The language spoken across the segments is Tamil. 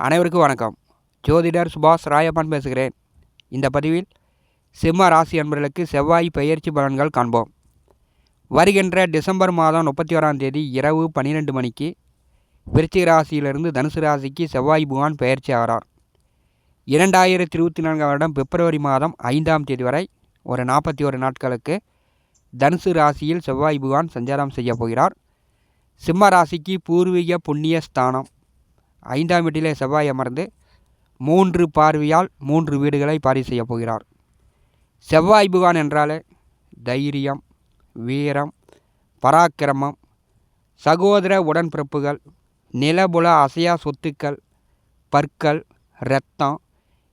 அனைவருக்கும் வணக்கம். ஜோதிடர் சுபாஷ் ராயப்பன் பேசுகிறேன். இந்த பதிவில் சிம்ம ராசி அன்பர்களுக்கு செவ்வாய் பெயர்ச்சி பலன்கள் காண்போம். வருகின்ற டிசம்பர் மாதம் முப்பத்தி ஓராம் தேதி இரவு பன்னிரெண்டு மணிக்கு விருச்சிக ராசியிலிருந்து தனுசு ராசிக்கு செவ்வாய் புகான் பெயர்ச்சி ஆகிறார். இரண்டாயிரத்தி இருபத்தி நான்காம் வருடம் பிப்ரவரி மாதம் ஐந்தாம் தேதி வரை ஒரு நாற்பத்தி ஒரு நாட்களுக்கு தனுசு ராசியில் செவ்வாய் புகான் சஞ்சாரம் செய்ய போகிறார். சிம்ம ராசிக்கு பூர்வீக புண்ணிய ஸ்தானம். ஐந்தாம் வீட்டிலே செவ்வாய் அமர்ந்து மூன்று பார்வையால் மூன்று வீடுகளை பாரி செய்யப் போகிறார். செவ்வாய் புகான் என்றாலே தைரியம் வீரம் பராக்கிரமம் சகோதர உடன்பிறப்புகள் நிலபுல அசையா சொத்துக்கள் பற்கள் இரத்தம்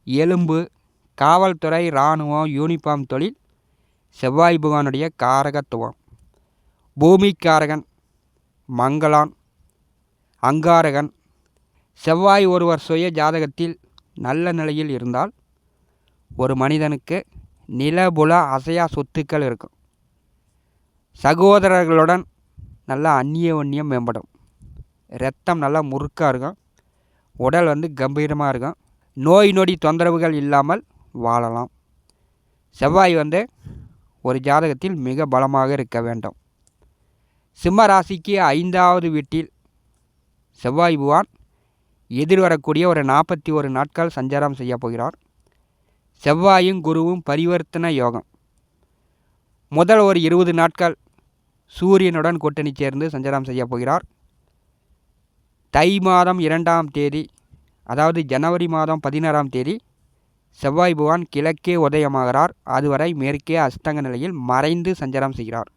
எலும்பு காவல்துறை இராணுவம் யூனிஃபார்ம் தொழில் செவ்வாய் புகானுடைய காரகத்துவம். பூமிக்காரகன் மங்களான் அங்காரகன் செவ்வாய் ஒருவர் சுய ஜாதகத்தில் நல்ல நிலையில் இருந்தால் ஒரு மனிதனுக்கு நிலபுல அசையா சொத்துக்கள் இருக்கும். சகோதரர்களுடன் நல்லா அந்நிய மேம்படும். ரத்தம் நல்லா முறுக்காக இருக்கும். உடல் வந்து கம்பீரமாக இருக்கும். நோய் நொடி தொந்தரவுகள் இல்லாமல் வாழலாம். செவ்வாய் வந்து ஒரு ஜாதகத்தில் மிக பலமாக இருக்க வேண்டும். சிம்ம ராசிக்கு ஐந்தாவது வீட்டில் செவ்வாய் புவான் எதிர்வரக்கூடிய ஒரு நாற்பத்தி ஒரு நாட்கள் சஞ்சாரம் செய்ய போகிறார். செவ்வாயும் குருவும் பரிவர்த்தன யோகம். முதல் ஒரு இருபது நாட்கள் சூரியனுடன் கூட்டணி சேர்ந்து சஞ்சாரம் செய்ய போகிறார். தை மாதம் இரண்டாம் தேதி அதாவது ஜனவரி மாதம் பதினாறாம் தேதி செவ்வாய் பகவான் கிழக்கே உதயமாகிறார். அதுவரை மேற்கே அஸ்தங்க நிலையில் மறைந்து சஞ்சாரம் செய்கிறார்.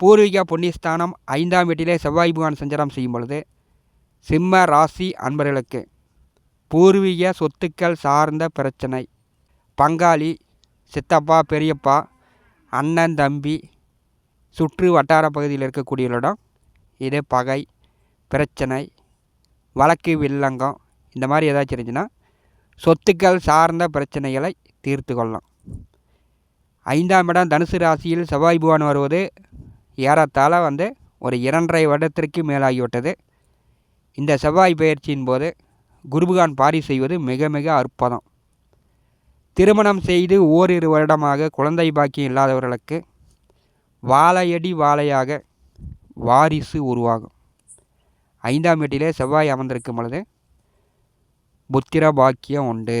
பூர்வீக புண்ணியஸ்தானம் ஐந்தாம் வீட்டிலே செவ்வாய் பகவான் சஞ்சாரம் செய்யும் பொழுது சிம்ம ராசி அன்பர்களுக்கு பூர்வீக சொத்துக்கள் சார்ந்த பிரச்சனை. பங்காளி சித்தப்பா பெரியப்பா அண்ணன் தம்பி சுற்று வட்டார பகுதியில் இருக்கக்கூடியவர்களிடம் இது பகை பிரச்சனை வழக்கு வில்லங்கம் இந்த மாதிரி ஏதாச்சும் இருந்துச்சுன்னா சொத்துக்கள் சார்ந்த பிரச்சனைகளை தீர்த்து கொள்ளலாம். ஐந்தாம் இடம் தனுசு ராசியில் செவ்வாய் புவான் வருவது ஏறத்தாழ வந்து ஒரு இரண்டரை வருடத்திற்கு மேலாகிவிட்டது. இந்த செவ்வாய் பயிற்சியின் போது குருபகான் பாரி செய்வது மிக மிக அற்புதம். திருமணம் செய்து ஓரிரு வருடமாக குழந்தை பாக்கியம் இல்லாதவர்களுக்கு வாழையடி வாழையாக வாரிசு உருவாகும். ஐந்தாம் வீட்டிலே செவ்வாய் அமர்ந்திருக்கும் பொழுது புத்திர பாக்கியம் உண்டு.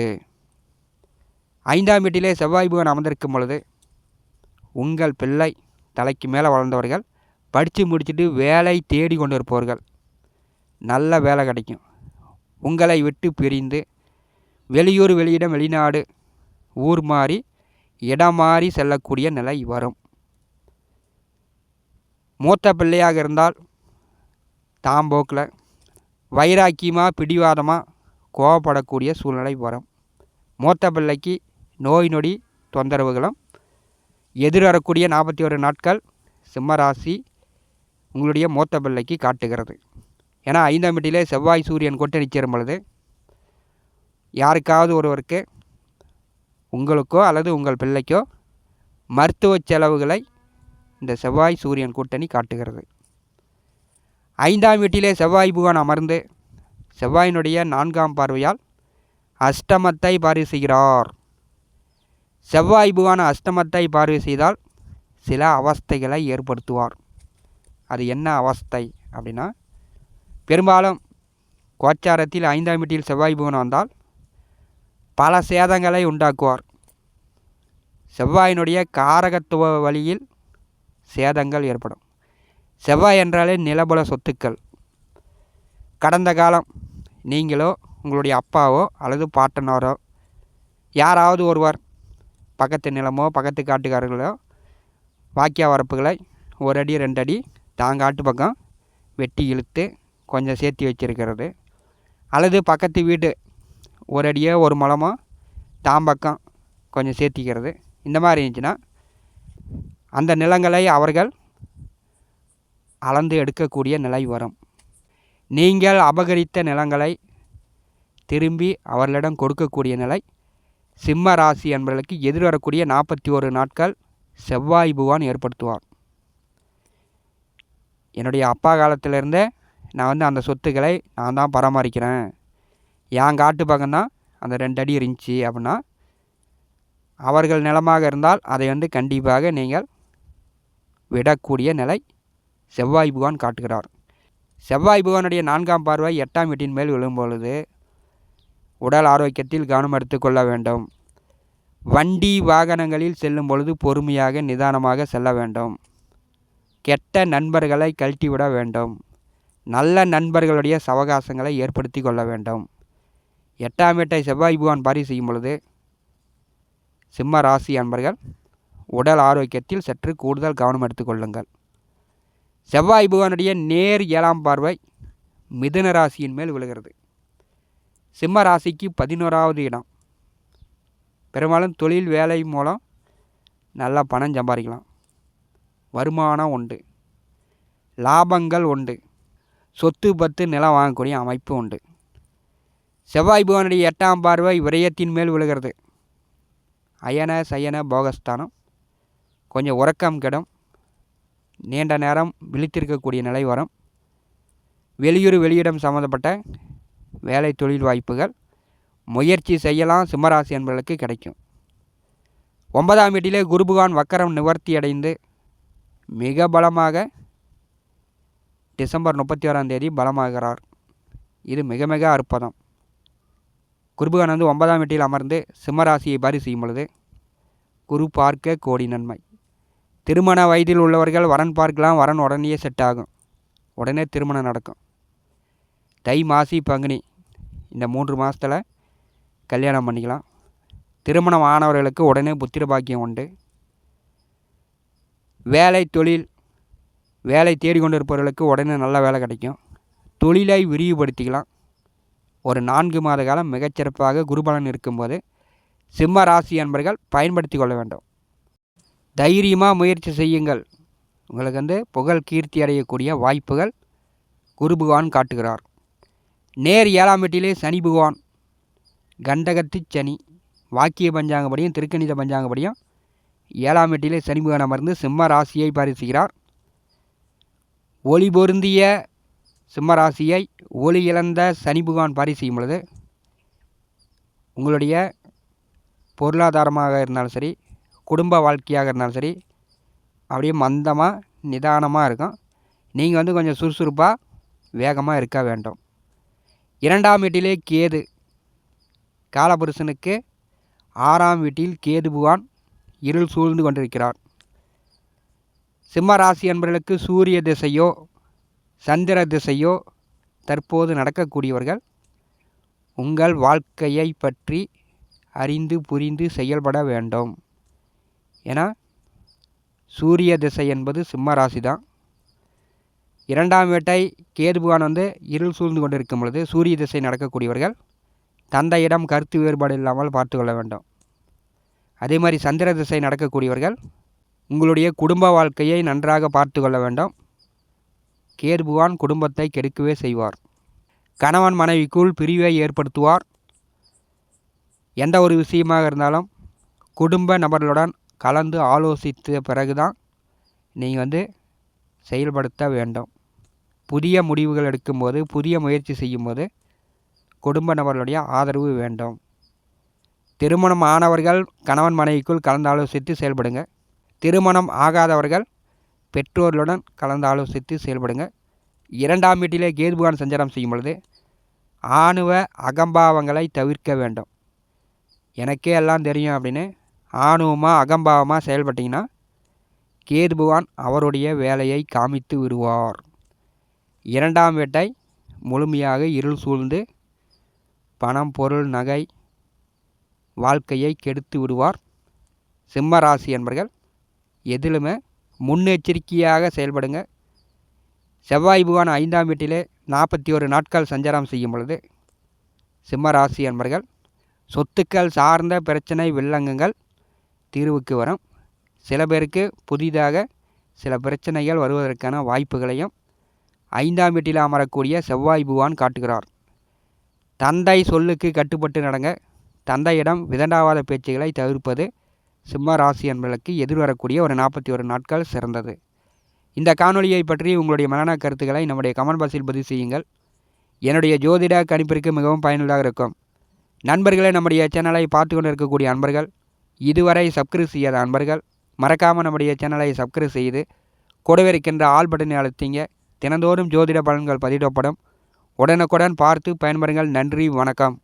ஐந்தாம் வீட்டிலே செவ்வாய் புகன் அமர்ந்திருக்கும் பொழுது உங்கள் பிள்ளை தலைக்கு மேலே வளர்ந்தவர்கள் படித்து முடிச்சுட்டு வேலை தேடி கொண்டு இருப்பவர்கள். நல்ல வேலை கிடைக்கும். உங்களை விட்டு பிரிந்து வெளியூர் வெளியிடம் வெளிநாடு ஊர் மாறி இடம் மாறி செல்லக்கூடிய நிலை வரும். மூத்த பிள்ளையாக இருந்தால் தாம்போக்கில் வைராக்கியமாக பிடிவாதமாக கோவப்படக்கூடிய சூழ்நிலை வரும். மூத்த பிள்ளைக்கு நோய் நொடி தொந்தரவுகளும் எதிர்வரக்கூடிய நாற்பத்தி ஒரு நாட்கள் சிம்மராசி உங்களுடைய மூத்த பிள்ளைக்கு காட்டுகிறது. ஏன்னா ஐந்தாம் வீட்டிலே செவ்வாய் சூரியன் கொட்டணி சேரும் பொழுது யாருக்காவது ஒருவருக்கு உங்களுக்கோ அல்லது உங்கள் பிள்ளைக்கோ மருத்துவ செலவுகளை இந்த செவ்வாய் சூரியன் கூட்டணி காட்டுகிறது. ஐந்தாம் வீட்டிலே செவ்வாய் புகான் அமர்ந்து செவ்வாயினுடைய நான்காம் பார்வையால் அஷ்டமத்தை பார்வை செய்கிறார். செவ்வாய் புகான் அஷ்டமத்தை பார்வை செய்தால் சில அவஸ்தைகளை ஏற்படுத்துவார். அது என்ன அவஸ்தை அப்படின்னா பெரும்பாலும் கோச்சாரத்தில் ஐந்தாம் வீட்டில் செவ்வாய் புவன் வந்தால் பல சேதங்களை உண்டாக்குவார். செவ்வாயினுடைய காரகத்துவ வழியில் சேதங்கள் ஏற்படும். செவ்வாய் என்றாலே நிலபல சொத்துக்கள். கடந்த காலம் நீங்களோ உங்களுடைய அப்பாவோ அல்லது பாட்டனாரோ யாராவது ஒருவர் பக்கத்து நிலமோ பக்கத்து காட்டுக்காரர்களோ வாக்கிய வரப்புகளை ஒரு அடி ரெண்டு அடி தாங்காட்டு பக்கம் வெட்டி இழுத்து கொஞ்சம் சேர்த்து வச்சுருக்கிறது. அல்லது பக்கத்து வீடு ஒரு அடியோ ஒரு முழமோ தாம்பக்கம் கொஞ்சம் சேர்த்திக்கிறது. இந்த மாதிரி இருந்துச்சுன்னா அந்த நிலங்களை அவர்கள் அளந்து எடுக்கக்கூடிய நிலை வரும். நீங்கள் அபகரித்த நிலங்களை திரும்பி அவர்களிடம் கொடுக்கக்கூடிய நிலை சிம்ம ராசி என்பதற்கு எதிர்வரக்கூடிய நாற்பத்தி ஒரு நாட்கள் செவ்வாய் புவான் ஏற்படுத்துவார். என்னுடைய அப்பா காலத்திலிருந்தே நான் வந்து அந்த சொத்துக்களை நான் தான் பராமரிக்கிறேன். என் காட்டு பக்கம்தான் அந்த ரெண்டு அடி இருந்துச்சு அப்படின்னா அவர்கள் நிலமாக இருந்தால் அதை வந்து கண்டிப்பாக நீங்கள் விடக்கூடிய நிலை செவ்வாய் புகான் காட்டுகிறார். செவ்வாய் புகானுடைய நான்காம் பார்வை எட்டாம் வீட்டின் மேல் விழும்பொழுது உடல் ஆரோக்கியத்தில் கவனம் எடுத்துக்கொள்ள வேண்டும். வண்டி வாகனங்களில் செல்லும் பொழுது பொறுமையாக நிதானமாக செல்ல வேண்டும். கெட்ட நண்பர்களை கழட்டிவிட வேண்டும். நல்ல நண்பர்களுடைய சவகாசங்களை ஏற்படுத்தி கொள்ள வேண்டும். எட்டாம் வீட்டை செவ்வாய் புகான் பாரி செய்யும் பொழுது சிம்ம ராசி அன்பர்கள் உடல் ஆரோக்கியத்தில் சற்று கூடுதல் கவனம் எடுத்துக்கொள்ளுங்கள் செவ்வாய் புகானுடைய நேர் ஏழாம் பார்வை மிதுன ராசியின் மேல் விழுகிறது. சிம்ம ராசிக்கு பதினோராவது இடம். பெரும்பாலும் தொழில் வேலை மூலம் நல்லா பணம் சம்பாதிக்கலாம். வருமானம் உண்டு. லாபங்கள் உண்டு. சொத்து பத்து நிலம் வாங்கக்கூடிய அமைப்பு உண்டு. செவ்வாய் புவனுடைய எட்டாம் பார்வை விரயத்தின் மேல் விழுகிறது. அயன சயன போகஸ்தானம். கொஞ்சம் உறக்கம் கெடும். நீண்ட நேரம் விழித்திருக்கக்கூடிய நிலை வரும். வெளியூர் வெளியிடம் சம்மந்தப்பட்ட வேலை தொழில் வாய்ப்புகள். முயற்சி செய்யலாம். சிம்மராசி என்பவர்களுக்கு கிடைக்கும். ஒன்பதாம் வீட்டிலே குருபுகான் வக்கரம் நிவர்த்தி அடைந்து மிக பலமாக டிசம்பர் முப்பத்தி ஓராம் தேதி பலமாகிறார். இது மிக மிக அற்புதம். குருபுகான் வந்து ஒன்பதாம் வீட்டில் அமர்ந்து சிம்மராசியை பாரி செய்யும் பொழுது குரு பார்க்க கோடி நன்மை. திருமண வயதில் உள்ளவர்கள் வரன் பார்க்கலாம் வரன் உடனே செட் ஆகும். உடனே திருமணம் நடக்கும். தை மாசி பங்குனி. இந்த மூன்று மாதத்தில் கல்யாணம் பண்ணிக்கலாம். திருமணம் ஆனவர்களுக்கு உடனே புத்திர பாக்கியம் உண்டு. வேலை தொழில் வேலை தேடிக்கொண்டு இருப்பவர்களுக்கு உடனே நல்ல வேலை கிடைக்கும். தொழிலை விரிவுபடுத்திக்கலாம். ஒரு நான்கு மாத காலம் மிகச்சிறப்பாக குருபலன் இருக்கும்போது சிம்ம ராசி என்பர்கள் பயன்படுத்தி கொள்ள வேண்டும். தைரியமாக முயற்சி செய்யுங்கள். உங்களுக்கு வந்து புகழ் கீர்த்தி அடையக்கூடிய வாய்ப்புகள் குரு பகவான் காட்டுகிறார். நேர் ஏழாம் வீட்டிலே சனி பகவான். கண்டகத்து சனி. வாக்கிய பஞ்சாங்கப்படியும் திருக்கணித பஞ்சாங்கப்படியும் ஏழாம் வீட்டிலே சனி பகவான் அமர்ந்து சிம்ம ராசியை பரிசுகிறார் ஒளி பொருந்திய சிம்மராசியை ஒளி இழந்த சனி பகவான் பாரி செய்யும் பொழுது உங்களுடைய பொருளாதாரமாக இருந்தாலும் சரி குடும்ப வாழ்க்கையாக இருந்தாலும் சரி அப்படியே மந்தமாக நிதானமாக இருக்கும். நீங்கள் வந்து கொஞ்சம் சுறுசுறுப்பாக வேகமாக இருக்க வேண்டும். இரண்டாம் வீட்டிலே கேது. காலபுருஷனுக்கு ஆறாம் வீட்டில் கேது புகான் இருள் சூழ்ந்து கொண்டிருக்கிறார். சிம்ம ராசி என்பவர்களுக்கு சூரிய திசையோ சந்திர திசையோ தற்போது நடக்கக்கூடியவர்கள் உங்கள் வாழ்க்கையை பற்றி அறிந்து புரிந்து செயல்பட வேண்டும். ஏன்னா சூரிய திசை என்பது சிம்ம ராசி தான். இரண்டாம் வேட்டை கேதுபுகான் வந்து இருள் சூழ்ந்து கொண்டிருக்கும் பொழுது சூரிய திசை நடக்கக்கூடியவர்கள் தந்தையிடம் கருத்து வேறுபாடு இல்லாமல் பார்த்து கொள்ள வேண்டும். அதே மாதிரி சந்திர திசை நடக்கக்கூடியவர்கள் உங்களுடைய குடும்ப வாழ்க்கையை நன்றாக பார்த்து கொள்ள வேண்டும். கேர்புவான் குடும்பத்தை கெடுக்கவே செய்வார். கணவன் மனைவிக்குள் பிரிவை ஏற்படுத்துவார். எந்த ஒரு விஷயமாக இருந்தாலும் குடும்ப நபர்களுடன் கலந்து ஆலோசித்த பிறகுதான் நீங்கள் வந்து செயல்படுத்த வேண்டும். புதிய முடிவுகள் எடுக்கும்போது புதிய முயற்சி செய்யும்போது குடும்ப நபர்களுடைய ஆதரவு வேண்டும். திருமணம் ஆனவர்கள் கணவன் மனைவிக்குள் கலந்து ஆலோசித்து செயல்படுங்க. திருமணம் ஆகாதவர்கள் பெற்றோர்களுடன் கலந்து ஆலோசித்து செயல்படுங்க இரண்டாம் வீட்டிலே கேதுபுகான் சஞ்சாரம் செய்யும் பொழுது ஆணுவ அகம்பாவங்களை தவிர்க்க வேண்டும். எனக்கே எல்லாம் தெரியும் அப்படின்னு ஆணுவமாக அகம்பாவமாக செயல்பட்டிங்கன்னா கேதுபுகான் அவருடைய வேலையை காமித்து விடுவார். இரண்டாம் வீட்டை முழுமையாக இருள் சூழ்ந்து பணம் பொருள் நகை வாழ்க்கையை கெடுத்து விடுவார். சிம்ம ராசி என்பர்கள் எதிலுமே முன்னெச்சரிக்கையாக செயல்படுங்க. செவ்வாய் புகான் ஐந்தாம் வீட்டிலே நாற்பத்தி ஒரு நாட்கள் சஞ்சாரம் செய்யும் பொழுது சிம்ம ராசி என்பர்கள் சொத்துக்கள் சார்ந்த பிரச்சனை வில்லங்கங்கள் தீர்வுக்கு வரும். சில பேருக்கு புதிதாக சில பிரச்சனைகள் வருவதற்கான வாய்ப்புகளையும் ஐந்தாம் வீட்டில் அமரக்கூடிய செவ்வாய் புவான் காட்டுகிறார். தந்தை சொல்லுக்கு கட்டுப்பட்டு நடங்க. தந்தையிடம் விதண்டாவாத பேச்சுகளை தவிர்ப்பது சிம்ம ராசி என்பதற்கு எதிர்வரக்கூடிய ஒரு நாற்பத்தி ஒரு நாட்கள் சிறந்தது. இந்த காணொலியை பற்றி உங்களுடைய மனநல கருத்துக்களை நம்முடைய கமெண்ட் பாக்ஸில் பதிவு செய்யுங்கள். என்னுடைய ஜோதிட கணிப்பிற்கு மிகவும் பயனுள்ளதாக இருக்கும். நண்பர்களே நம்முடைய சேனலை பார்த்து கொண்டு இருக்கக்கூடிய அன்பர்கள் இதுவரை சப்ஸ்கிரைப் செய்யாத அன்பர்கள் மறக்காமல் நம்முடைய சேனலை சப்ஸ்கிரைப் செய்து கூடவே இருக்கின்ற ஆல் பட்டனை அழுத்திங்க. தினந்தோறும் ஜோதிட பலன்கள் பதிவிடப்படும். உடனுக்குடன் பார்த்து பயன்பெறுங்கள். நன்றி வணக்கம்.